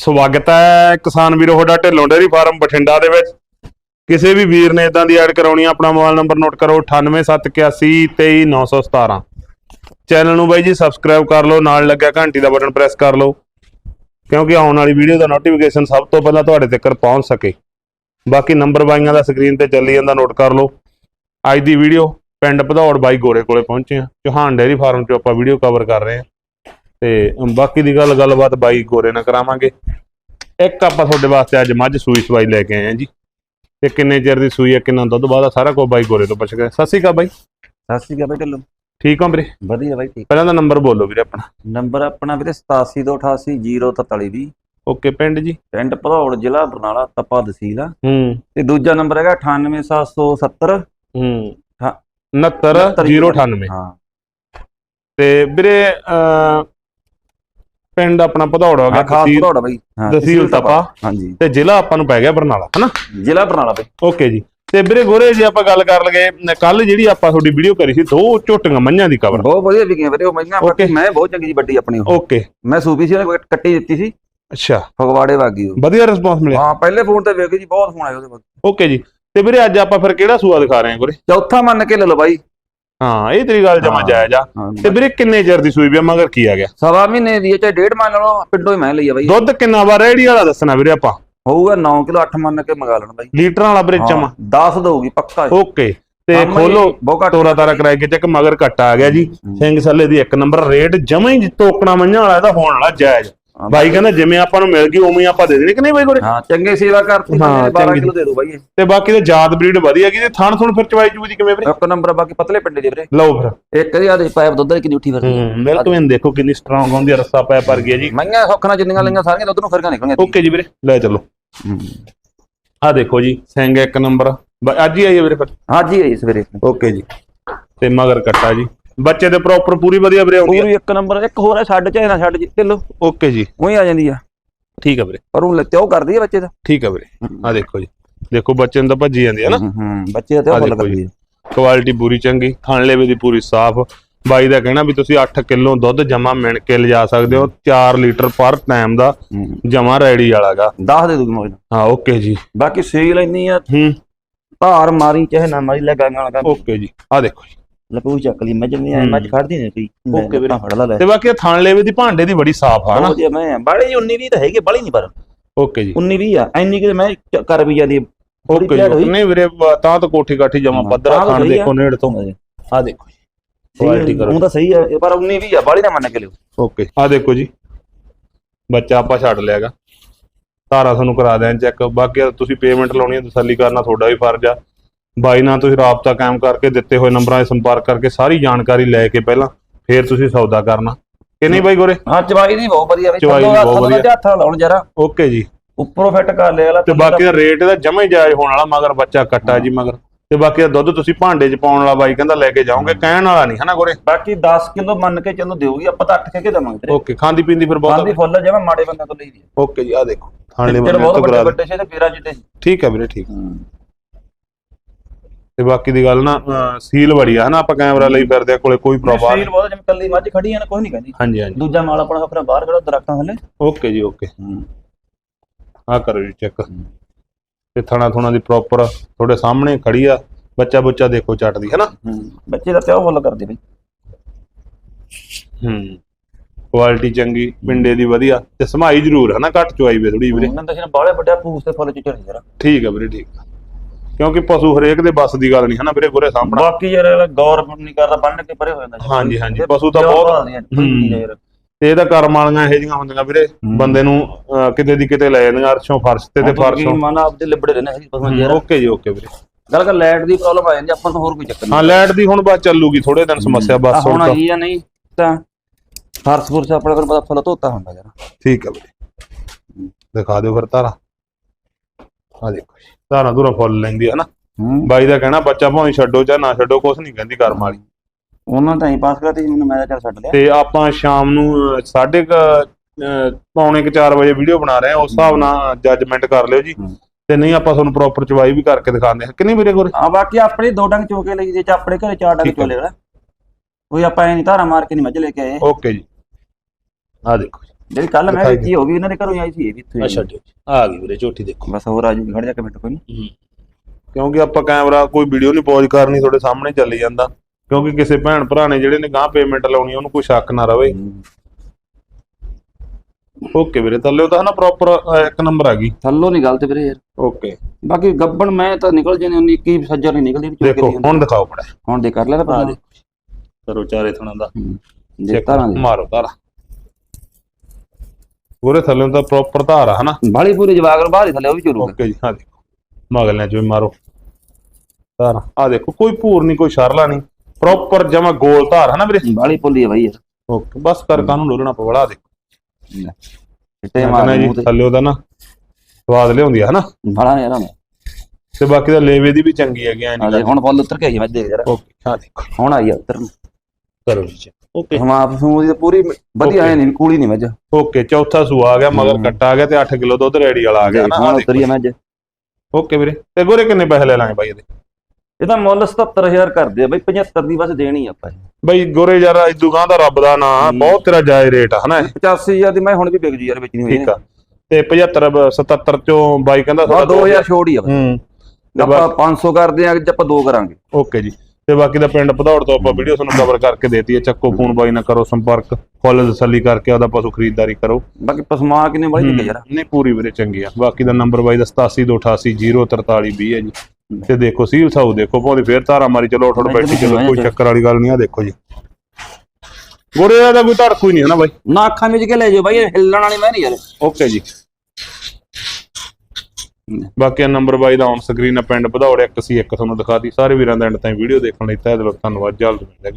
ਸਵਾਗਤ ਹੈ ਕਿਸਾਨ ਵੀਰੋ ਤੁਹਾਡਾ ਢਿੱਲੋਂ ਡੇਅਰੀ ਫਾਰਮ ਬਠਿੰਡਾ ਦੇ ਵਿੱਚ। ਕਿਸੇ ਵੀ ਵੀਰ ਨੇ ਇਦਾਂ ਦੀ ਐਡ ਕਰਾਉਣੀ ਆ, ਆਪਣਾ ਮੋਬਾਈਲ ਨੰਬਰ ਨੋਟ ਕਰੋ 9871823917 ਚੈਨਲ ਨੂੰ ਬਾਈ ਜੀ ਸਬਸਕ੍ਰਾਈਬ ਕਰ ਲਓ, ਨਾਲ ਲੱਗਿਆ ਘੰਟੀ ਦਾ ਬਟਨ ਪ੍ਰੈਸ ਕਰ ਲਓ, ਕਿਉਂਕਿ ਆਉਣ ਵਾਲੀ ਵੀਡੀਓ ਦਾ ਨੋਟੀਫਿਕੇਸ਼ਨ ਸਭ ਤੋਂ ਪਹਿਲਾਂ ਤੁਹਾਡੇ ਤੱਕ ਪਹੁੰਚ ਸਕੇ। ਬਾਕੀ ਨੰਬਰ ਬਾਈਆਂ ਦਾ ਸਕਰੀਨ ਤੇ ਚੱਲੀ ਜਾਂਦਾ, ਨੋਟ ਕਰ ਲਓ। ਅੱਜ ਦੀ ਵੀਡੀਓ ਪਿੰਡ ਭਦੌੜ ਬਾਈ ਗੋਰੇ ਕੋਲੇ ਪਹੁੰਚੇ ਆ। ਚੌਹਾਨ ਡੇਅਰੀ ਫਾਰਮ 'ਚੋਂ ਆਪਾਂ ਵੀਡੀਓ ਕਵਰ ਕਰ ਰਹੇ ਆ। ਤੇ ਬਾਕੀ ਦੀ ਗੱਲ ਗੱਲਬਾਤ ਬਾਈ ਗੋਰੇ ਨਾਲ ਕਰਾਵਾਂਗੇ। ਇੱਕ ਆਪਾਂ ਤੁਹਾਡੇ ਵਾਸਤੇ ਅੱਜ ਮੱਝ ਸੂਈ ਸਵਾਈ ਲੈ ਕੇ ਆਏ ਆ ਜੀ। ਤੇ ਕਿੰਨੇ ਚਿਰ ਦੀ ਸੂਈ ਹੈ ਕਿੰਨਾ ਦੁੱਧ ਬਾਅਦ ਸਾਰਾ ਕੁਝ ਬਾਈ ਗੋਰੇ ਤੋਂ ਪੁੱਛ ਗਏ ਸਤਿ ਸ਼੍ਰੀ ਅਕਾਲ ਬਾਈ। ਸਤਿ ਸ਼੍ਰੀ ਅਕਾਲ ਬਾਈ ਢਿੱਲੋਂ। ਠੀਕ ਹੋ ਵੀਰੇ? ਵਧੀਆ ਬਾਈ ਠੀਕ। ਪਹਿਲਾਂ ਦਾ ਨੰਬਰ ਬੋਲੋ ਵੀਰੇ ਆਪਣਾ। ਨੰਬਰ ਆਪਣਾ ਵੀਰੇ 8728804320 ਓਕੇ ਪਿੰਡ ਜੀ? ਪਿੰਡ ਭਦੌੜ ਜ਼ਿਲ੍ਹਾ ਬਰਨਾਲਾ ਤਪਾ ਤਹਿਸੀਲ ਆ। ਹੂੰ। ਤੇ ਦੂਜਾ ਨੰਬਰ ਹੈਗਾ 98770 ਹੂੰ। ਹਾਂ। 69098 ਹਾਂ। ਤੇ ਵੀਰੇ ਪਿੰਡ ਆਪਣਾ ਭਦੌੜ ਹੋ ਗਿਆ ਖਾਸ ਤਹਿਸੀਲ- ਭਦੌੜ ਬਾਈ। ਹਾਂ ਤਹਿਸੀਲ ਤਪਾ ਹਾਂਜੀ। ਤੇ ਜ਼ਿਲ੍ਹਾ ਆਪਾਂ ਨੂੰ ਪੈ ਗਿਆ ਬਰਨਾਲਾ ਹਨਾ? ਜ਼ਿਲ੍ਹਾ ਬਰਨਾਲਾ ਬਾਈ। ਓਕੇ ਜੀ। ਤੇ ਵੀਰੇ ਗੋਰੇ ਜੇ ਆਪਾਂ ਗੱਲ ਕਰ ਲਗੇ ਕੱਲ ਜਿਹੜੀ ਆਪਾਂ ਤੁਹਾਡੀ ਵੀਡੀਓ ਕਰੀ ਸੀ ਦੋ ਝੋਟੀਆਂ ਮੱਝਾਂ ਦੀ ਕਵਰ ਬਹੁਤ ਵਧੀਆ ਵਿਕੀਆਂ ਵੀਰੇ ਉਹ ਮਈਆਂ ਬਾਕੀ Okay. ਮੈਂ ਬਹੁਤ ਚੰਗੀ ਜੀ ਵੱਡੀ ਆਪਣੀ ਉਹ। ਓਕੇ। ਮੈਂ ਸੂਪੀ ਸੀ ਉਹਨੇ ਕੱਟੀ ਦਿੱਤੀ ਸੀ। ਅੱਛਾ। ਫਗਵਾੜੇ ਵਾਗੀ ਉਹ। ਵਧੀਆ ਰਿਸਪੌਂਸ ਮਿਲਿਆ। ਹਾਂ ਪਹਿਲੇ ਫੋਨ ਤੇ ਵੇਖ ਜੀ ਬਹੁਤ ਫੋਨ ਆਏ ਉਹਦੇ ਬਾਅਦ ਓਕੇ ਜੀ। ਤੇ ਵੀਰੇ ਅੱਜ ਆਪਾਂ ਫਿਰ ਕਿਹੜਾ ਸੂਆ ਦਿਖਾ ਰਹੇ ਹਾਂ ਗੋਰੇ? ਚੌਥਾ ਮੰਨ ਕੇ ਲੈ ਲਓ ਬਾਈ। ਹਾਂ ਇਹ ਤੇਰੀ ਗੱਲ ਜਮਾ। ਜਾਇਜ਼ ਆ। ਹਾਂ ਤੇ ਵੀਰੇ ਕਿੰਨੇ ਚਿਰ ਦੀ ਸੂਈ ਵੀ ਆ, ਮਗਰ ਕੀ ਆ ਗਿਆ? ਸਵਾ ਮਹੀਨੇ ਦੀ ਹੈ ਚਾਹੇ ਡੇਢ ਮੰਨ ਲਓ ਪਿੰਡੋਂ ਹੀ ਮੈਂ ਲਈ ਆ ਬਾਈ। ਦੁੱਧ ਕਿੰਨਾ ਵਾ? ਰੇੜੀ ਵਾਲਾ ਦੱਸਣਾ ਵੀਰੇ ਆਪਾਂ। ਹੋਊਗਾ 9 ਕਿਲੋ 8 ਮੰਨ ਕੇ ਮੰਗਾ ਲੈਣ ਬਾਈ। ਲੀਟਰਾਂ ਵਾਲਾ ਵੀਰੇ ਚਮਾ 10 ਦਊਗੀ ਪੱਕਾ ਇਹ। ਓਕੇ ਤੇ ਖੋਲੋ ਬਹੁਤ ਘੱਟ ਤੋਰਾ ਤਾਰਾ ਕਰਾਈ ਕੇ ਚੱਕ ਮਗਰ ਕੱਟ ਆ ਗਿਆ ਜੀ। ਸਿੰਘ ਸੱਲੇ ਦੀ ਇੱਕ ਨੰਬਰ ਰੇਟ ਜਮਾ ਹੀ ਤੋਕਣਾ ਮੰਝਾਂ ਵਾਲਾ ਇਹਦਾ ਹੋਣ ਵਾਲਾ ਜਾਇਜ਼। ਬਾਈ ਕਹਿੰਦਾ ਜਿਵੇਂ ਆਪਾਂ ਨੂੰ ਮਿਲ ਗਈ ਉਵੇਂ ਆਪਾਂ ਦੇ ਦੇਣੀ ਕਿ ਨਹੀਂ ਬਾਈ ਗੋਰੇ ਹਾਂ ਚੰਗੇ ਸੇਵਾ ਕਰਤੀ ਹਾਂ, ਹਾਂ 12 ਚੰਗੀ। ਕਿਲੋ ਦੇ ਦੋ ਬਾਈ। ਤੇ ਬਾਕੀ ਤੇ ਜਾਤ ਬਰੀਡ ਵਧੀਆ ਗਈ ਤੇ ਥਣ ਥੁਣ ਫਿਰ ਚਵਾਈ ਚੂਈ ਦੀ ਕਿਵੇਂ ਵੀਰੇ? ਇੱਕ ਨੰਬਰ ਬਾਕੀ ਪਤਲੇ ਪਿੰਡੇ ਦੇ ਵੀਰੇ। ਲਓ ਫਿਰ। ਇੱਕ ਦੀ ਆਦੇ ਪਾਇਪ ਦੁੱਧ ਦੀ ਕਿੰਨੀ ਉੱਠੀ ਫਿਰਦੀ ਹੂੰ। ਮਿਲਕ ਵੇਨ ਦੇਖੋ ਕਿੰਨੀ ਸਟਰੋਂਗ ਹੁੰਦੀ ਰੱਸਾ ਪੈ ਪਰ ਗਿਆ ਜੀ। ਮਈਆਂ ਸੁੱਖਣਾ ਜਿੰਨੀਆਂ ਲਈਆਂ ਸਾਰੀਆਂ ਦੁੱਧ ਨੂੰ ਫਿਰਕਾਂ ਨਿਕਲਣਗੀਆਂ ਓਕੇ ਜੀ ਵੀਰੇ ਲੈ ਚੱਲੋ। ਆ ਦੇਖੋ ਜੀ ਸਿੰਘ ਇੱਕ ਨੰਬਰ। ਅੱਜ ਹੀ ਆਈ ਹੈ ਵੀਰੇ ਫਿਰ? ਅੱਜ ਹੀ ਆਈ ਸਵੇਰੇ। ਓਕੇ ਜੀ। ਤੇ ਮਗਰ ਕੱਟਾ ਜੀ। ਬੱਚੇ ਦੇ ਪ੍ਰੋਪਰ ਪੂਰੀ ਵਧੀਆ ਵੀਰੇ ਆਉਂਦੀ ਪੂਰੀ ਇੱਕ ਨੰਬਰ ਇੱਕ ਹੋਰ ਹੈ ਛੱਡ ਚਾਹੇ ਨਾ ਛੱਡ ਜੀ ਢਿੱਲੋ। ਓਕੇ ਜੀ। ਉਹੀ ਆ ਜਾਂਦੀ ਆ। ਠੀਕ ਆ ਵੀਰੇ। ਪਰ ਉਹ ਲੱਤੇ ਉਹ ਕਰਦੀ ਆ ਬੱਚੇ ਦਾ ਠੀਕ ਆ ਵੀਰੇ। ਆ ਦੇਖੋ ਜੀ। ਦੇਖੋ ਬੱਚੇ ਨੂੰ ਤਾਂ ਭੱਜੀ ਜਾਂਦੀ ਹੈ ਨਾ। ਹੂੰ, ਹੂੰ ਬੱਚੇ ਦਾ ਤੇ ਉਹ। ਕਰਦੀ ਆ। ਕੁਆਲਿਟੀ ਪੂਰੀ ਚੰਗੀ ਖਾਣ ਲੇਵੇ ਦੀ ਪੂਰੀ ਸਾਫ਼। ਬਾਈ ਦਾ ਕਹਿਣਾ ਵੀ ਤੁਸੀਂ 8 ਕਿਲੋ ਦੁੱਧ ਜਮਾ ਮਿਣ ਕੇ ਲਿਜਾ ਸਕਦੇ ਹੋ 4 ਲੀਟਰ ਪਰ ਟਾਈਮ ਦਾ ਹੂੰ। ਜਮਾ ਰੈਡੀ ਵਾਲਾਗਾ। 10 ਦੇ ਦੂਗੀ ਮੋਜ ਹਾਂ ਓਕੇ ਜੀ। ਬਾਕੀ ਸੇਲ ਇੰਨੀ ਆ। ਹੂੰ। ਧਾਰ ਮਾਰੀ ਚਾਹੇ ਨਾ ਮਾਰੀ ਲੈ ਵਾਲਾ ਕੰਮ। ਓਕੇ ਜੀ। ਆ ਦੇਖੋ ਜੀ। ਲਪੂ ਚੱਕ ਲਈ ਮੈਂ ਹੂੰ। ਮੱਝ ਖੜਦੀ ਨਹੀਂ ਕੋਈ। ਓਕੇ ਵੀਰੇ। ਫੜ ਲਾ ਲੈ। ਤੇ ਬਾਕੀ ਥਾਣ ਲੇਵੇ ਦੀ ਭਾਂਡੇ ਦੀ ਬੜੀ ਸਾਫ਼ ਆ ਨਾ। ਵਧੀਆ ਮੈਂ ਬਾੜੀ 19 20 ਤਾਂ ਹੈਗੇ ਬਾਲੀ ਨਹੀਂ ਪਰ ਓਕੇ ਜੀ। 19 20 ਆ ਐਨੀ ਕਿ ਮੈਂ ਕਰ ਵੀ ਜਾਂਦੀ ਓਕੇ ਜੀ। ਨਹੀਂ ਵੀਰੇ ਤਾਂ ਤਾਂ ਕੋਠੀ ਕਾਠੀ ਜਮਾ ਪੱਧਰਾ ਆ। ਦੇਖੋ ਨੇੜ ਤੋਂ। ਆ ਦੇਖੋ ਜੀ ਕੁਆਲਿਟੀ ਕਰੋ। ਉਹ ਤਾਂ ਸਹੀ ਆ ਪਰ 19 20 ਆ ਬਾਲੀ ਨਾ ਮੰਨ ਕੇ ਲਿਓ। ਓਕੇ ਆ ਦੇਖੋ ਜੀ। ਬੱਚਾ ਆਪਾਂ ਛੱਡ ਲਿਆਗਾ ਧਾਰਾ ਤੁਹਾਨੂੰ ਕਰਾ ਦਿਆਂ ਚੈੱਕ ਬਾਕੀ ਤੁਸੀਂ ਪੇਮੈਂਟ ਲਾਉਣੀ ਹੈ ਤਸੱਲੀ ਕਰਨਾ ਤੁਹਾਡਾ ਵੀ ਫਰਜ਼ ਆ। ਬਾਈ ਨਾਲ ਤੁਸੀਂ ਰਾਬਤਾ ਕਾਇਮ ਕਰਕੇ ਦਿੱਤੇ ਹੋਏ ਨੰਬਰਾਂ 'ਤੇ ਸੰਪਰਕ ਕਰਕੇ ਸਾਰੀ ਜਾਣਕਾਰੀ ਲੈ ਕੇ ਪਹਿਲਾਂ ਫੇਰ ਤੁਸੀਂ ਸੌਦਾ ਕਰਨਾ। ਕਿ ਨਹੀਂ ਬਾਈ ਗੋਰੇ? ਹਾਂ ਚਵਾਈ ਦੀ ਬਹੁਤ ਵਧੀਆ ਬਈ। ਚਵਾਈ ਦੀ ਬਹੁਤ ਵਧੀਆ। ਹੱਥ ਲਾਉਣ ਜਰਾ। ਓਕੇ ਜੀ। ਉੱਪਰੋਂ ਫਿੱਟ ਕਰ ਲਿਆ ਵਾਲਾ ਤੇ ਬਾਕੀ ਦਾ ਰੇਟ ਇਹਦਾ ਜਮਾ ਹੀ ਜਾਇਜ਼ ਹੋਣ ਵਾਲਾ ਮਗਰ ਬੱਚਾ ਕੱਟਾ ਜੀ ਮਗਰ। ਤੇ ਬਾਕੀ ਦਾ ਦੁੱਧ ਤੁਸੀਂ ਭਾਂਡੇ 'ਚ ਪਾਉਣ ਵਾਲਾ ਬਾਈ ਕਹਿੰਦਾ ਲੈ ਕੇ ਜਾਓਗੇ ਕਹਿਣ ਵਾਲਾ ਨਹੀਂ ਹਨਾ ਗੋਰੇ? ਬਾਕੀ 10 ਕਿਲੋ ਮੰਨ ਕੇ ਚੱਲੋ ਦੇਊਗੀ ਆਪਾਂ ਤਾਂ 8 ਕੇ ਦੇਵਾਂਗੇ ਤੇਰੇ। ਓਕੇ ਖਾਂਦੀ ਪੀਂਦੀ ਫਿਰ ਬੰਦੀ ਬਹੁਤ ਫੁੱਲ ਜਿਵੇਂ ਮਾੜੇ ਬੰਦਿਆਂ ਤੋਂ ਲਈ ਦੀ ਓਕੇ ਜੀ ਆ ਦੇਖੋ। ਥਾਣੇ ਬੰਦੇ ਬਹੁਤ ਤੋਂ ਵੱਡੇ ਵੱਡੇ ਜਿੱਤੇ। ਸੀ ਠੀਕ ਹੈ ਵੀਰੇ ਠੀਕ ਤੇ ਬਾਕੀ ਦੀ ਗੱਲ ਨਾ ਸੀਲ ਬੜੀ ਆ ਹਨਾ? ਆਪਾਂ ਕੈਮਰਾ ਲਈ ਫਿਰਦੇ ਆ ਕੋਲੇ ਕੋਈ ਪ੍ਰੋਬਲਮ ਸੀਲ ਬਹੁਤ ਜਿਵੇਂ ਕੱਲੀ ਮੱਝ ਖੜੀ ਆ ਨਾ ਕੋਈ ਨਹੀਂ ਕਹਿੰਦੀ। ਹਾਂਜੀ ਹਾਂਜੀ। ਦੂਜਾ ਮਾਲ ਆਪਣਾ ਆਪਣਾ ਬਾਹਰ ਖੜਾ ਦਰਖਤਾਂ ਥੱਲੇ। ਓਕੇ ਜੀ ਓਕੇ। ਆ ਕਰੋ ਜੀ ਚੈੱਕ ਤੇ ਥਣਾ ਥੁਣਾ ਦੀ ਪ੍ਰੋਪਰ ਤੁਹਾਡੇ ਸਾਹਮਣੇ ਖੜੀ ਆ ਬੱਚਾ ਬੁੱਚਾ ਦੇਖੋ ਚੱਟਦੀ ਹੈ। ਨਾ ਬੱਚੇ ਦਾ ਪਿਓ ਫੁੱਲ ਕਰਦੇ ਬਈ। ਹੂੰ। ਕੁਆਲਿਟੀ ਚੰਗੀ ਪਿੰਡੇ ਦੀ ਵਧੀਆ ਤੇ ਸਮਾਈ ਜ਼ਰੂਰ ਹੈ ਨਾ ਘੱਟ ਚੁਆਈ ਵੇ ਥੋੜੀ ਵੀਰੇ। ਉਹਨਾਂ ਦਾ ਸੀ ਬਾਹਲੇ ਵੱਡਿਆ ਪੂਸ ਤੇ ਫੁੱਲ ਚਿੱਟੇ ਜਰਾ। ਠੀਕ ਹੈ ਵੀਰੇ ਠੀਕ ਆ। ਕਿਉਂਕਿ ਪਸ਼ੂ ਹਰੇਕ ਦੇ ਬਸ ਦੀ ਗੱਲ ਨਹੀਂ ਹੈ ਨਾ ਵੀਰੇ ਗੁਰੇ ਸਾਹਮਣਾ। ਬਾਕੀ ਯਾਰ ਗੌਰ ਨਹੀਂ ਕਰਦਾ ਬੰਨ ਕੇ ਪਰੇ ਹੋ ਜਾਂਦਾ। ਹਾਂਜੀ, ਹਾਂਜੀ, ਪਸ਼ੂ ਤਾਂ ਬਹੁਤ- ਆ। ਤੇ ਇਹਦਾ ਕਰਮ ਵਾਲੀਆਂ ਇਹੋ ਜਿਹੀਆਂ ਹੁੰਦੀਆਂ ਵੀਰੇ ਬੰਦੇ ਨੂੰ ਕਿਤੇ ਦੀ ਕਿਤੇ ਲੈ ਜਾਂਦੀਆਂ ਅਰਸ਼ੋਂ ਫਰਸ਼ ਤੇ ਤੇ ਫਰਸ਼ੋਂ ਮਨ ਆਪਦੇ ਲਿਬੜੇ ਰਹਿੰਦੇ ਹੈਗੀ ਪਸਮਾ ਯਾਰ। ਓਕੇ ਜੀ ਓਕੇ ਵੀਰੇ। ਗੱਲ ਕਰ ਲਾਈਟ ਦੀ ਪ੍ਰੋਬਲਮ ਆ ਜਾਂਦੀ ਆਪਾਂ ਨੂੰ ਹੋਰ ਕੋਈ ਚੱਕਰ ਨਹੀਂ। ਹਾਂ ਲਾਈਟ ਦੀ ਹੁਣ ਬਸ ਚੱਲੂਗੀ ਥੋੜੇ ਦਿਨ ਸਮੱਸਿਆ ਬਸ ਹੁਣ ਆਈ ਆ ਨਹੀਂ ਤਾਂ ਫਰਸ ਫੁਰਸ ਆਪਣੇ ਕੋਲ ਪਤਾ ਫੁੱਲ ਧੋਤਾ ਹੁੰਦਾ ਯਾਰ। ਠੀਕ ਹੈ ਵੀਰੇ। ਦਿਖਾ ਦਿਓ ਫਿਰ ਤਾਰਾ। ਆ ਦੇਖੋ ਜੀ। ਤਾਰਾ ਦੂਰਾ ਫੁੱਲ ਲੈਂਦੀ ਹੈ ਨਾ। ਹੂੰ। ਬਾਈ ਦਾ ਕਹਿਣਾ ਬੱਚਾ ਭਾਵੇਂ ਛੱਡੋ ਚਾਹੇ ਨਾ ਛੱਡੋ ਕੁਛ ਨਹੀਂ ਕਹਿੰਦੀ ਕਰਮ ਵਾਲੀ ਉਹਨਾਂ ਤਾਂ ਹੀ ਪਾਸ ਕਰਤੀ ਸੀ, ਮੈਨੂੰ ਮੈਂ ਤਾਂ ਚੱਲ ਛੱਡ ਲਿਆ। ਤੇ ਆਪਾਂ ਸ਼ਾਮ ਨੂੰ ਸਾਢੇ ਕੁ, ਅਹ, ਪੌਣੇ 4 ਵਜੇ ਵੀਡੀਓ ਬਣਾ ਰਹੇ ਹਾਂ ਉਸ ਹਿਸਾਬ ਨਾਲ ਜੱਜਮੈਂਟ ਕਰ ਲਿਓ ਜੀ। ਹੂੰ। ਤੇ ਨਹੀਂ ਆਪਾਂ ਤੁਹਾਨੂੰ ਪ੍ਰੋਪਰ ਚਵਾਈ ਵੀ ਕਰਕੇ ਦਿਖਾਉਂਦੇ ਹਾਂ। ਕਿੰਨੀ ਵੀਰੇ ਕੋਲ ਆ ਬਾਕੀ ਆਪਣੇ ਦੋ ਡੰਗ ਚੋਕੇ ਲਈ ਜੇ ਚ ਆਪਣੇ ਘਰੇ ਚਾਰ ਡੰਗ ਠੀਕ ਹੈ। ਚੋਲੇ ਵਾਲਾ ਕੋਈ ਆਪਾਂ ਐ ਨਹੀਂ ਧਾਰਾ ਮਾਰ ਕੇ ਨਹੀਂ ਮੱਝ ਲੈ ਕੇ ਆਏ। ਓਕੇ ਜੀ। ਆ ਦੇਖੋ ਜੀ। ਜਿਹੜੀ ਕੱਲ ਮੈਂ ਵੇਚੀ ਹੋ ਗਈ ਇਹਨਾਂ ਦੇ ਘਰੋਂ ਆਈ ਸੀ ਇਹ ਵੀ ਇੱਥੇ ਅੱਛਾ ਠੀਕ ਆ ਗਈ ਵੀਰੇ ਝੋਟੀ ਦੇਖੋ। ਬਸ ਹੋਰ ਆ ਜੂਗੀ ਖੜ ਜਾ ਕੇ ਮਿੰਟ ਕੋਈ ਨਹੀਂ ਕਿਉਂਕਿ ਆਪਾਂ ਕੈਮਰਾ ਕੋਈ ਵੀਡੀਓ ਨਹੀਂ ਪੌਜ਼ ਕਰਨੀ ਤੁਹਾਡੇ ਸਾਹਮਣੇ ਚੱਲੀ ਜਾਂਦਾ। ਕਿਉਂਕਿ ਕਿਸੇ ਭੈਣ ਭਰਾ ਨੇ ਜਿਹੜੇ ਨੇ ਗਾਂ ਪੇਮੈਂਟ ਲਾਉਣੀ ਉਹਨੂੰ ਕੋਈ ਸ਼ੱਕ ਨਾ ਰਵੇ। ਓਕੇ ਵੀਰੇ ਥੱਲੇ ਤਾਂ ਨਾ ਪ੍ਰੋਪਰ ਇੱਕ ਨੰਬਰ ਆ ਗਈ। ਥੱਲੋਂ ਨਹੀਂ ਗਲਤ ਵੀਰੇ ਯਾਰ। ਓਕੇ। ਬਾਕੀ ਗੱਬਣ ਮੈਂ ਤਾਂ ਨਿਕਲ ਜਾਣੇ ਉਨੀ ਕੀ ਸੱਜਰ ਨਹੀਂ ਨਿਕਲਦੀ ਚੁੱਕ ਦੇਖੋ ਹੁਣ ਦਿਖਾਓ ਬੜਾ ਹੁਣ ਦੇ ਕਰ ਲੈ ਤਾਂ ਪਤਾ ਦੇਖੋ ਕਰੋ ਚਾਰੇ ਥਣਾ ਦਾ। ਜੇ ਤਾਰਾਂ ਦੀ ਮਾਰੋ ਧਾਰਾ ਪੂਰੇ ਥੱਲੇ ਤਾਂ ਪ੍ਰੋਪਰ ਧਾਰ ਆ ਹਨਾ? ਬਾਲੀ ਪੂਰੀ ਜਵਾਗਰ ਬਾਹਰ ਹੀ ਥੱਲੇ ਉਹ ਵੀ ਚੁਰੂਗਾ ਓਕੇ ਜੀ ਹਾਂ ਦੇਖੋ। ਮਗਲਿਆਂ ਚ ਵੀ ਮਾਰੋ। ਧਾਰ ਆ ਦੇਖੋ ਕੋਈ ਭੂਰ ਨਹੀਂ ਕੋਈ ਸ਼ਰਲਾ ਨਹੀਂ। ਪ੍ਰੋਪਰ ਜਮਾ ਗੋਲ ਧਾਰ ਹਨਾ ਵੀਰੇ? ਬਾਲੀ ਪੁੱਲੀ ਹੈ ਬਾਈ ਯਾਰ ਓਕੇ ਬਸ ਕਰ ਕਾਨੂੰ ਲੋਲਣਾ ਪਵੜਾ ਦੇ। ਮੈਂ ਮਾਰ ਮੂੰਹ ਤੇ। ਥੱਲੇ ਉਹਦਾ ਨਾ ਸਵਾਦ ਲਿਆਉਂਦੀ ਆ ਹਨਾ? ਬੜਾ ਯਾਰ ਤੇ ਬਾਕੀ ਦਾ ਲੇਵੇ ਦੀ ਵੀ ਚੰਗੀ ਹੈਗੀ ਐ ਨਹੀਂ ਹੁਣ ਫੁੱਲ ਉੱਤਰ ਕੇ ਆਈ ਮੈਂ ਦੇਖ ਯਾਰ ਓਕੇ ਹਾਂ ਦੇਖੋ। ਹੁਣ ਆਈ ਆ ਉੱਤਰ ਨੂੰ ਕਰੋ ਜੀ ਓਕੇ ਹਮਾਪ ਸੂ ਦੀ ਪੂਰੀ ਵਧੀਆ ਐ ਨਹੀਂ ਕੂਲੀ ਨਹੀਂ ਮੱਝ ਓਕੇ ਚੌਥਾ ਸੂਆ ਆ ਗਿਆ ਮਗਰ। ਕੱਟਾ ਆ ਗਿਆ ਤੇ 8 ਕਿਲੋ ਦੁੱਧ ਰੈਡੀ ਵਾਲਾ ਆ ਗਿਆ। ਨਾ ਹੁਣ ਉਤਰੀ ਮੱਝ। ਓਕੇ ਵੀਰੇ ਤੇ ਗੋਰੇ ਕਿੰਨੇ ਪੈਸੇ ਲੈ ਲਾਂਗੇ ਬਾਈ ਇਹਦੇ? ਇਹਦਾ ਮੁੱਲ 77000 ਕਰਦੇ ਆ ਬਈ 75 ਦੀ ਬਸ ਦੇਣੀ ਆ ਆਪਾਂ ਬਾਈ ਗੋਰੇ ਯਾਰ ਇਦੂ ਗਾਂ ਦਾ ਰੱਬ ਦਾ ਨਾਂ। ਬਹੁਤ ਤੇਰਾ ਜਾਇਜ਼ ਰੇਟ ਆ ਹਨਾ ਇਹ? 85000 ਦੀ ਮੈਂ ਹੁਣ ਵੀ ਵਿਕ ਜੂ ਯਾਰ ਵੇਚਣੀ ਹੋਈ ਠੀਕ ਆ। ਤੇ 75 77 ਚੋਂ ਬਾਈ ਕਹਿੰਦਾ ਹਾਂ 2000 ਛੋੜ ਹੀ ਆ। ਹੂੰ। ਆਪਾਂ ਬਾ- 500 ਕਰਦੇ ਆ ਜੇ ਆਪਾਂ ਦੋ ਕਰਾਂਗੇ। ਓਕੇ ਜੀ। ਤੇ ਬਾਕੀ ਦਾ ਪਿੰਡ ਭਦੌੜ ਤੋਂ ਆਪਾਂ ਵੀਡੀਓ ਤੁਹਾਨੂੰ ਕਵਰ ਕਰਕੇ ਦੇਤੀ ਹੈ। ਚੱਕੋ ਫੋਨ ਬਾਈ ਨਾਲ ਕਰੋ ਸੰਪਰਕ ਫੁੱਲ ਤਸੱਲੀ ਕਰਕੇ ਉਹਦਾ ਪਸ਼ੂ ਖਰੀਦਦਾਰੀ ਕਰੋ। ਬਾਕੀ ਪਸਮਾ ਕਿੰਨੇ ਬੜੀ ਨਿਕਲ ਯਾਰ? ਨਹੀਂ ਪੂਰੀ ਵੀਰੇ ਚੰਗੀ ਆ। ਬਾਕੀ ਦਾ ਨੰਬਰ ਬਾਈ ਦਾ 8728804320 ਹੈ ਜੀ। ਤੇ ਦੇਖੋ ਸੀਲ ਸਾਊ ਦੇਖੋ ਭਾਵੇਂ ਫੇਰ ਧਾਰਾ ਮਾਰੀ ਚਲੋ ਉੱਠ ਬੈਠੀ ਚਲੋ ਕੋਈ ਚੱਕਰ ਵਾਲੀ ਗੱਲ ਨਹੀਂ ਆ ਦੇਖੋ ਜੀ। ਗੋਰੇ ਦਾ ਕੋਈ ਧੜਕੂ ਹੀ ਨਹੀਂ ਹੈ ਨਾ ਬਾਈ। ਨਾ ਅੱਖਾਂ ਵਿੱਚ ਕੇ ਲੈ ਜਾਓ ਬਾਈ ਹਿੱਲਣ ਵਾਲੀ ਮੈਂ ਨਹੀਂ ਯਾਰ। ਓਕੇ ਜੀ। ਬਾਕੀ ਨੰਬਰ ਬਾਈ ਦਾ ਔਨ ਸਕਰੀਨ ਆ, ਪਿੰਡ ਭਦੌੜ 1 ਤੁਹਾਨੂੰ ਦਿਖਾਤੀ ਸਾਰੇ ਵੀਰਾਂ ਦਾ ਐਂਡ ਤਾਈਂ ਵੀਡੀਓ ਦੇਖਣ ਲਈ ਤਹਿ ਦਿਲੋਂ ਧੰਨਵਾਦ। ਜਲਦ ਮਿਲਦੇ ਹਾਂ